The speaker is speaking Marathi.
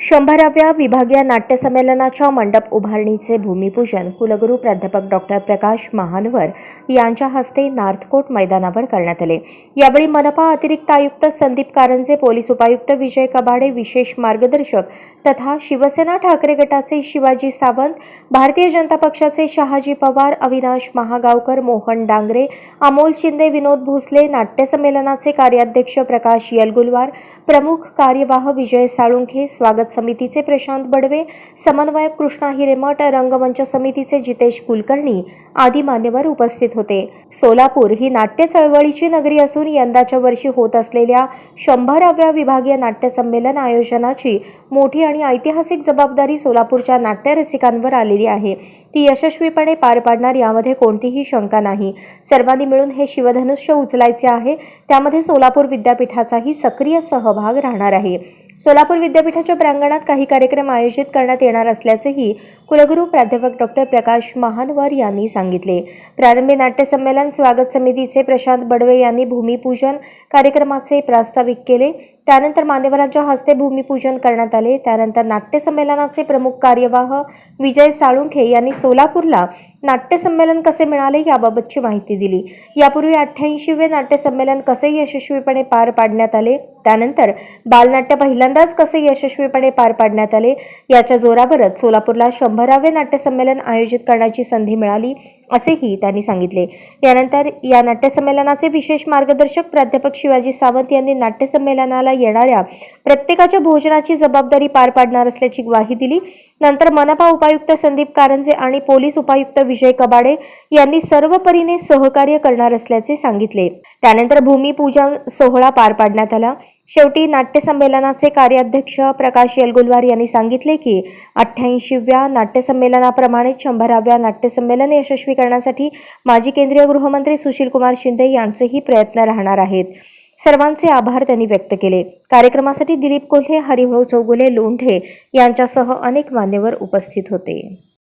शंभराव्या विभागीय नाट्य संमेलनाच्या मंडप उभारणीचे भूमिपूजन कुलगुरू प्राध्यापक डॉक्टर प्रकाश महानवर यांच्या हस्ते नार्थकोट मैदानावर करण्यात आले. यावेळी मनपा अतिरिक्त आयुक्त संदीप कारंजे पोलीस उपायुक्त विजय कबाडे विशेष मार्गदर्शक तथा शिवसेना ठाकरे गटाचे शिवाजी सावंत भारतीय जनता पक्षाचे शहाजी पवार अविनाश महागावकर मोहन डांगरे अमोल शिंदे विनोद भोसले नाट्य संमेलनाचे कार्याध्यक्ष प्रकाश यलगुलवार प्रमुख कार्यवाह विजय साळुंखे स्वागत समितीचे प्रशांत बडवे समन्वयक कृष्णा हिरेमठ रंगमंच समितीचे जितेश कुलकर्णी आदी मान्यवर उपस्थित होते. सोलापूर ही नाट्य चळवळीची नगरी असून यंदाच्या वर्षी होत असलेल्या शंभराव्या विभागीय नाट्य संमेलन आयोजनाची मोठी आणि ऐतिहासिक जबाबदारी सोलापूरच्या नाट्य रसिकांवर आलेली आहे. ती यशस्वीपणे पार पाडणार यामध्ये कोणतीही शंका नाही. सर्वांनी मिळून हे शिवधनुष्य उचलायचे आहे. त्यामध्ये सोलापूर विद्यापीठाचाही सक्रिय सहभाग राहणार आहे. सोलापूर विद्यापीठाच्या प्रांगणात काही कार्यक्रम आयोजित करण्यात येणार असल्याचेही कुलगुरू प्राध्यापक डॉक्टर प्रकाश महानवर यांनी सांगितले. प्रारंभी नाट्यसंमेलन स्वागत समितीचे प्रशांत बडवे यांनी भूमिपूजन कार्यक्रमाचे प्रास्ताविक केले. त्यानंतर मान्यवरांच्या हस्ते भूमिपूजन करण्यात आले. त्यानंतर नाट्यसंमेलनाचे प्रमुख कार्यवाह विजय साळुंखे यांनी सोलापूरला नाट्यसंमेलन कसे मिळाले याबाबतची माहिती दिली. यापूर्वी अठ्ठ्याऐंशीवे नाट्यसंमेलन कसे यशस्वीपणे पार पाडण्यात आले? त्यानंतर बालनाट्य पहिल्यांदाच कसे यशस्वीपणे पार पाडण्यात आले? याच्या जोरावरच सोलापूरला शंभरावे नाट्यसंमेलन आयोजित करण्याची संधी मिळाली. असेही त्यांनी सांगितले. यानंतर या नाट्यसंमेलनाचे विशेष मार्गदर्शक प्राध्यापक शिवाजी सावंत यांनी नाट्यसंमेलनाला येणाऱ्या प्रत्येकाच्या भोजनाची जबाबदारी पार पाडणार असल्याची ग्वाही दिली. नंतर मनपा उपायुक्त संदीप कारंजे आणि पोलीस उपायुक्त विजय कबाडे यांनी सर्व परीने सहकार्य करणार असल्याचे सांगितले. त्यानंतर भूमिपूजन सोहळा पार पाडण्यात आला. शेवटी नाट्यसंमेलनाचे कार्याध्यक्ष प्रकाश येलगुलवार यांनी सांगितले की अठ्ठ्याऐंशीव्या नाट्यसंमेलनाप्रमाणे शंभराव्या नाट्यसंमेलन यशस्वी करण्यासाठी माजी केंद्रीय गृहमंत्री सुशीलकुमार शिंदे यांचेही प्रयत्न राहणार आहेत. सर्वांचे आभार त्यांनी व्यक्त केले. कार्यक्रमासाठी दिलीप कोल्हे हरिभाऊ चौगुले लोंढे यांच्यासह अनेक मान्यवर उपस्थित होते.